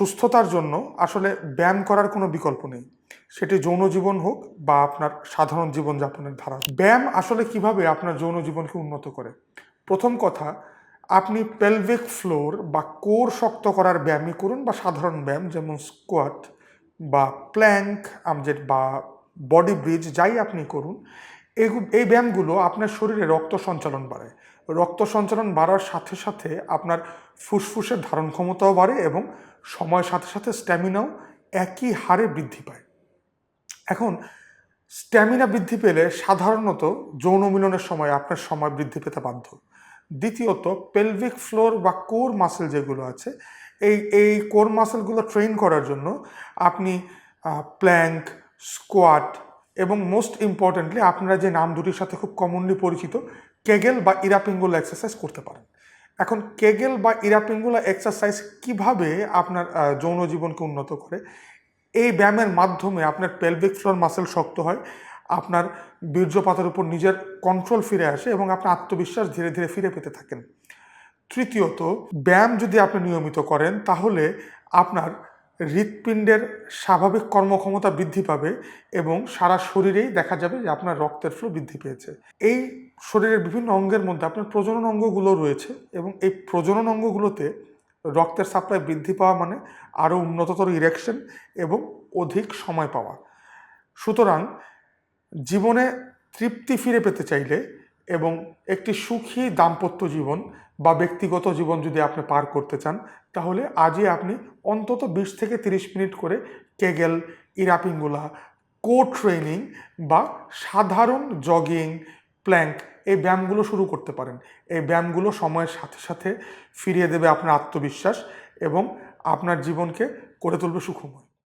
সুস্থতার জন্য আসলে ব্যায়াম করার কোনো বিকল্প নেই। সেটি যৌন জীবন হোক বা আপনার সাধারণ জীবনযাপনের ধারা। ব্যায়াম আসলে কীভাবে আপনার যৌন জীবনকে উন্নত করে? প্রথম কথা, আপনি পেলভিক ফ্লোর বা কোর শক্ত করার ব্যায়ামই করুন বা সাধারণ ব্যায়াম যেমন স্কোয়াট বা প্ল্যাঙ্ক আমজেট বা বডি ব্রিজ যাই আপনি করুন। এগু- এই ব্যায়ামগুলো আপনার শরীরে রক্ত সঞ্চালন বাড়ায়। রক্ত সঞ্চালন বাড়ার সাথে সাথে আপনার ফুসফুসের ধারণ ক্ষমতাও বাড়ে এবং সময়ের সাথে সাথে স্ট্যামিনাও একই হারে বৃদ্ধি পায়। এখন, স্ট্যামিনা বৃদ্ধি পেলে সাধারণত যৌন মিলনের সময় আপনার সময় বৃদ্ধি পেতে বাধ্য। দ্বিতীয়ত পেলভিক ফ্লোর বা কোর মাসেল যেগুলো আছে, এই এই কোর মাসেলগুলো ট্রেন করার জন্য আপনি প্ল্যাঙ্ক স্কোয়াট এবং মোস্ট ইম্পর্টেন্টলি আপনারা যে নাম দুটির সাথে খুব কমনলি পরিচিত কেগেল বা ইরাপিঙ্গুলা এক্সারসাইজ করতে পারেন। এখন কেগেল বা ইরাপিঙ্গুলা এক্সারসাইজ কীভাবে আপনার যৌন জীবনকে উন্নত করে? এই ব্যায়ামের মাধ্যমে আপনার পেলভিক ফ্লোর মাসেল শক্ত হয়, আপনার বীর্যপাতের উপর নিজের কন্ট্রোল ফিরে আসে এবং আপনার আত্মবিশ্বাস ধীরে ধীরে ফিরে পেতে থাকেন। তৃতীয়ত, ব্যায়াম যদি আপনি নিয়মিত করেন, তাহলে আপনার হৃৎপিণ্ডের স্বাভাবিক কর্মক্ষমতা বৃদ্ধি পাবে এবং সারা শরীরেই দেখা যাবে যে আপনার রক্তের ফ্লো বৃদ্ধি পেয়েছে। এই শরীরের বিভিন্ন অঙ্গের মধ্যে আপনার প্রজনন অঙ্গগুলো রয়েছে এবং এই প্রজনন অঙ্গগুলোতে রক্তের সাপ্লাই বৃদ্ধি পাওয়া মানে আরও উন্নততর ইরেকশন এবং অধিক সময় পাওয়া। সুতরাং জীবনে তৃপ্তি ফিরে পেতে চাইলে এবং একটি সুখী দাম্পত্য জীবন বা ব্যক্তিগত জীবন যদি আপনি পার করতে চান, তাহলে আজই আপনি অন্তত বিশ থেকে তিরিশ মিনিট করে কেগেল, ইরাপিঙ্গুলা, কো ট্রেনিং বা সাধারণ জগিং প্ল্যাঙ্ক এই ব্যায়ামগুলো শুরু করতে পারেন। এই ব্যায়ামগুলো সময়ের সাথে সাথে ফিরিয়ে দেবে আপনার আত্মবিশ্বাস এবং আপনার জীবনকে করে তুলবে সুখময়।